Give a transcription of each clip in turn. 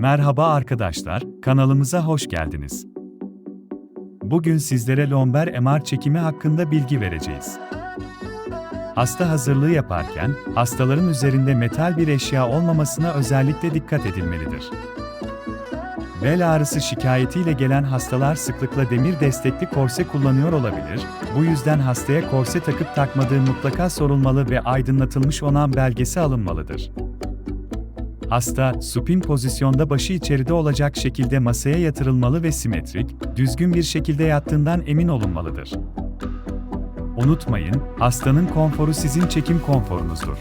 Merhaba arkadaşlar, kanalımıza hoş geldiniz. Bugün sizlere lomber MR çekimi hakkında bilgi vereceğiz. Hasta hazırlığı yaparken, hastaların üzerinde metal bir eşya olmamasına özellikle dikkat edilmelidir. Bel ağrısı şikayetiyle gelen hastalar sıklıkla demir destekli korse kullanıyor olabilir, bu yüzden hastaya korse takıp takmadığı mutlaka sorulmalı ve aydınlatılmış onan belgesi alınmalıdır. Hasta, supin pozisyonda başı içeride olacak şekilde masaya yatırılmalı ve simetrik, düzgün bir şekilde yattığından emin olunmalıdır. Unutmayın, hastanın konforu sizin çekim konforunuzdur.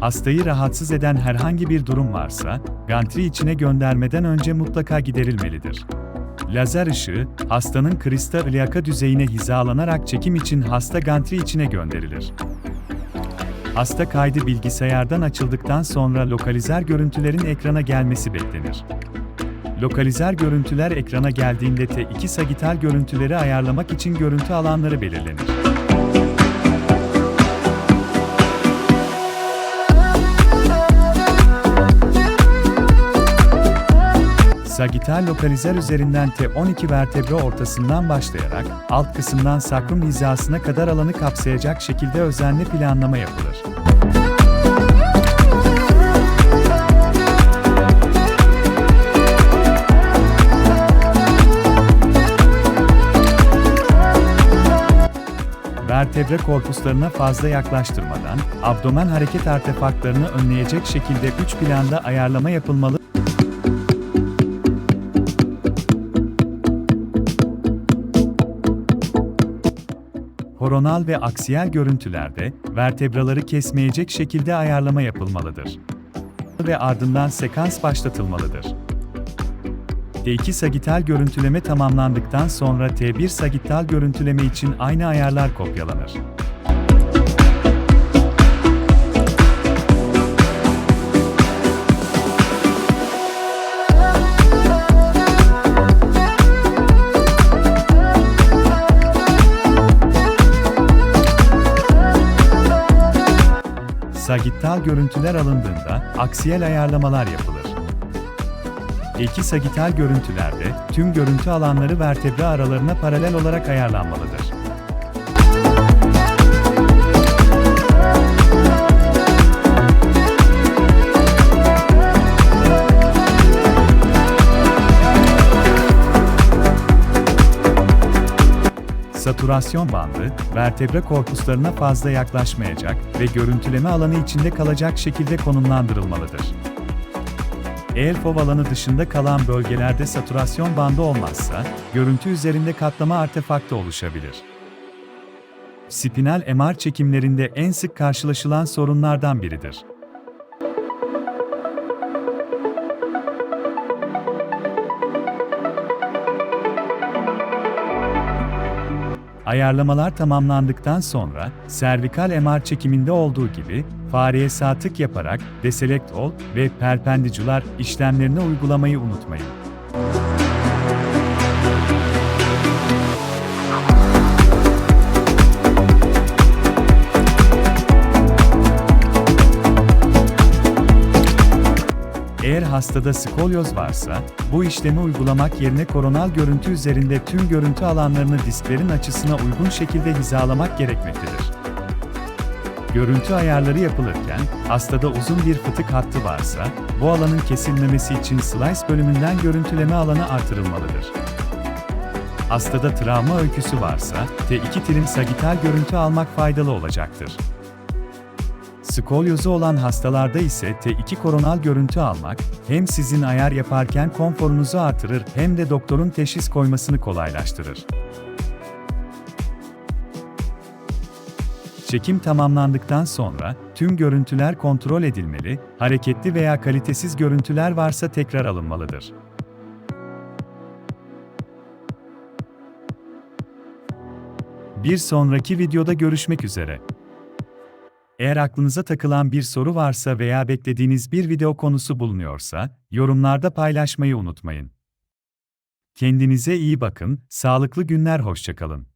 Hastayı rahatsız eden herhangi bir durum varsa, gantri içine göndermeden önce mutlaka giderilmelidir. Lazer ışığı, hastanın kristal iliyaka düzeyine hizalanarak çekim için hasta gantri içine gönderilir. Hasta kaydı bilgisayardan açıldıktan sonra lokalizer görüntülerin ekrana gelmesi beklenir. Lokalizer görüntüler ekrana geldiğinde T2 sagital görüntüleri ayarlamak için görüntü alanları belirlenir. Sagital lokalizer üzerinden T12 vertebre ortasından başlayarak alt kısımdan sakrum hizasına kadar alanı kapsayacak şekilde özenli planlama yapılır. Vertebre korpuslarına fazla yaklaştırmadan, abdomen hareket artefaktlarını önleyecek şekilde üç planda ayarlama yapılmalı. Koronal ve aksiyel görüntülerde vertebraları kesmeyecek şekilde ayarlama yapılmalıdır. Ve ardından sekans başlatılmalıdır. T2 sagital görüntüleme tamamlandıktan sonra T1 sagital görüntüleme için aynı ayarlar kopyalanır. Sagittal görüntüler alındığında aksiyel ayarlamalar yapılır. İki sagital görüntülerde tüm görüntü alanları vertebre aralarına paralel olarak ayarlanmalıdır. Saturasyon bandı, vertebre korpuslarına fazla yaklaşmayacak ve görüntüleme alanı içinde kalacak şekilde konumlandırılmalıdır. Eğer fov alanı dışında kalan bölgelerde saturasyon bandı olmazsa, görüntü üzerinde katlama artefaktı oluşabilir. Spinal MR çekimlerinde en sık karşılaşılan sorunlardan biridir. Ayarlamalar tamamlandıktan sonra, servikal MR çekiminde olduğu gibi, fareye sağ tık yaparak deselect ol ve perpendicular işlemlerini uygulamayı unutmayın. Hastada skolyoz varsa, bu işlemi uygulamak yerine koronal görüntü üzerinde tüm görüntü alanlarını disklerin açısına uygun şekilde hizalamak gerekmektedir. Görüntü ayarları yapılırken, hastada uzun bir fıtık hattı varsa, bu alanın kesilmemesi için slice bölümünden görüntüleme alanı artırılmalıdır. Hastada travma öyküsü varsa, T2 trim sagital görüntü almak faydalı olacaktır. Skolyozu olan hastalarda ise T2 koronal görüntü almak, hem sizin ayar yaparken konforunuzu artırır hem de doktorun teşhis koymasını kolaylaştırır. Çekim tamamlandıktan sonra tüm görüntüler kontrol edilmeli, hareketli veya kalitesiz görüntüler varsa tekrar alınmalıdır. Bir sonraki videoda görüşmek üzere. Eğer aklınıza takılan bir soru varsa veya beklediğiniz bir video konusu bulunuyorsa, yorumlarda paylaşmayı unutmayın. Kendinize iyi bakın, sağlıklı günler hoşçakalın.